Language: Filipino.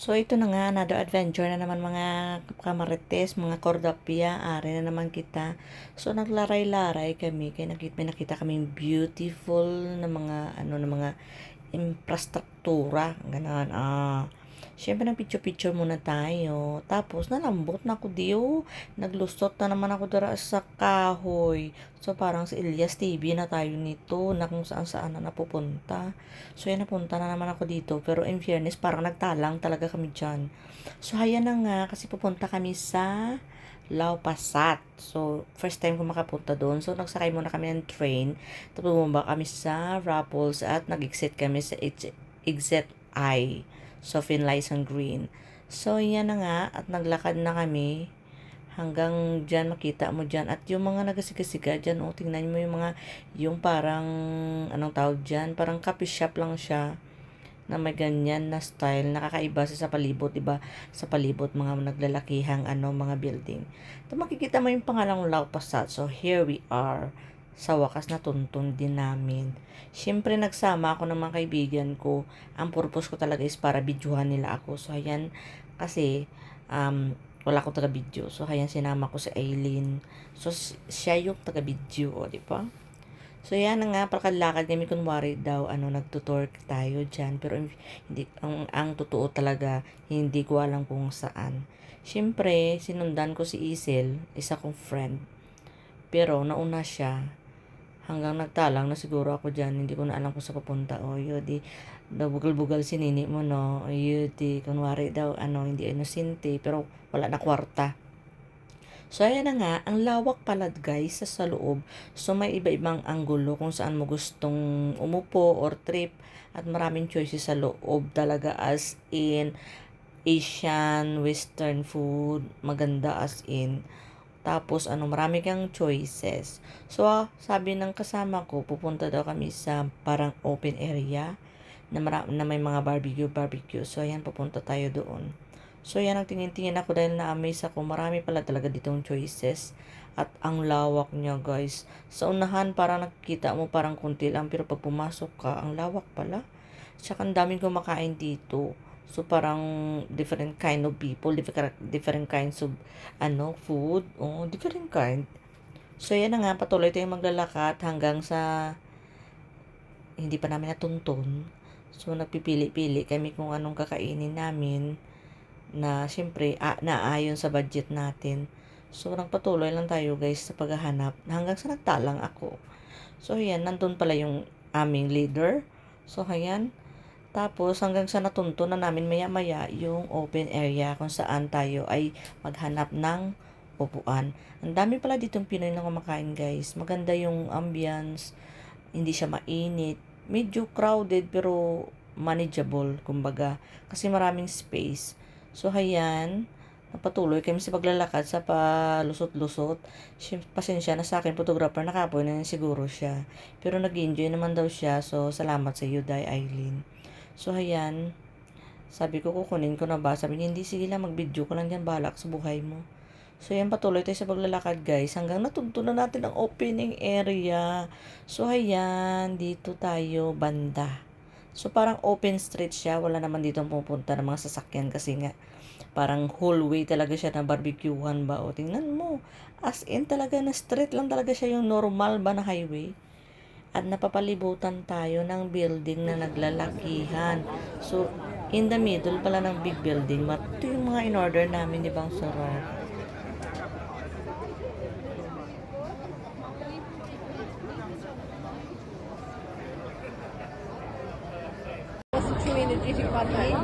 So ito na nga, another adventure na naman mga kamarites, mga kordapia, ari na naman kita. So naglaray-laray kami, kaya nakita, may nakita kaming beautiful na mga, ano, na mga infrastruktura, ganun, ah. Siyempre, nag-picture-picture muna tayo. Tapos, nalambot na ako diyo. Naglusot na naman ako dara sa kahoy. So, parang si Elias TV na tayo nito, na kung saan-saan na napupunta. So, yan, napunta na naman ako dito. Pero, in fairness, parang nagtalang talaga kami dyan. So, hayan na nga, kasi pupunta kami sa Lao Pasat. So, first time ko makapunta doon. So, nagsakay muna kami ng train. Tapos, bumaba kami sa Rapples at nag-exit kami sa exit I. So, Finlayson Green. So, yan na nga. At naglakad na kami hanggang dyan makita mo dyan. At yung mga nagasigasiga dyan, oh, tingnan mo yung mga, yung parang, anong tawag dyan, parang coffee shop lang siya na may ganyan na style, nakakaiba sa palibot, diba? Sa palibot, mga naglalakihang, ano, mga building. Ito makikita mo yung pangalang Lau Pasat. So, here we are sa wakas na tuntun din namin. Siyempre, nagsama ako ng mga kaibigan ko. Ang purpose ko talaga is para videohan nila ako. So, ayan, kasi, um, wala akong taga-video. So, ayan, sinama ko si Aileen. So, siya yung taga-video, o, di ba? So, yan na nga, palakad-lakad kami kunwari daw, ano, nagtutor tayo dyan. Pero, hindi, ang, ang totoo talaga, hindi ko alam kung saan. Siyempre, sinundan ko si Isel, isa kong friend. Pero, nauna siya hanggang nagtalang na siguro ako dyan, hindi ko na alam kung sa papunta. O, yun, di, bugal-bugal si nini mo, no? O, yun, di, kunwari daw, ano, hindi inosente, pero wala na kwarta. So, ayan na nga, ang lawak pala guys sa, sa loob. So, may iba-ibang anggulo kung saan mo gustong umupo or trip at maraming choices sa loob talaga as in Asian, Western food, maganda as in tapos, ano, marami kang choices. So, ah, sabi ng kasama ko, pupunta daw kami sa parang open area na, mara- na may mga barbecue, barbecue. So, ayan, pupunta tayo doon. So, yan, ang tingin-tingin ako dahil na-amaze ako. Marami pala talaga ditong choices. At ang lawak niya, guys. Sa unahan, parang nakikita mo parang kunti lang. Pero pag pumasok ka, ang lawak pala. Tsaka ang daming kumakain dito. So, parang different kind of people, different, different kinds of, ano, food. Oh, different kind. So, yan na nga, patuloy tayong maglalakad hanggang sa hindi pa namin natuntun. So, nagpipili-pili kami kung anong kakainin namin na, syempre, a, naayon sa budget natin. So, nagpatuloy lang tayo, guys, sa paghahanap hanggang sa nagtalang ako. So, yan, nandun pala yung aming leader. So, ayan, tapos hanggang sa natunto na namin maya-maya yung open area kung saan tayo ay maghanap ng upuan. Ang dami pala ditong Pinoy na kumakain guys. Maganda yung ambience. Hindi siya mainit. Medyo crowded pero manageable kumbaga. Kasi maraming space. So hayan, napatuloy kami sa paglalakad sa palusot-lusot. Pasensya na sa akin, photographer, nakapoy na siguro siya. Pero nag enjoy naman daw siya. So, salamat sa iyo, Day Eileen. So, ayan. Sabi ko, kukunin ko na ba? Sabi niya, hindi, sige lang, mag-video ko lang yan, balak sa buhay mo. So, yan, patuloy tayo sa paglalakad, guys. Hanggang natunto na natin ang opening area. So, ayan, dito tayo, banda. So, parang open street siya. Wala naman dito pupunta ng mga sasakyan kasi nga, parang hallway talaga siya na barbecuehan ba. O, tingnan mo. As in talaga na street lang talaga siya yung normal ba na highway at napapalibutan tayo ng building na naglalakihan. So, in the middle pala ng big building, ito yung mga in-order namin, di bang? What's the true energetic body?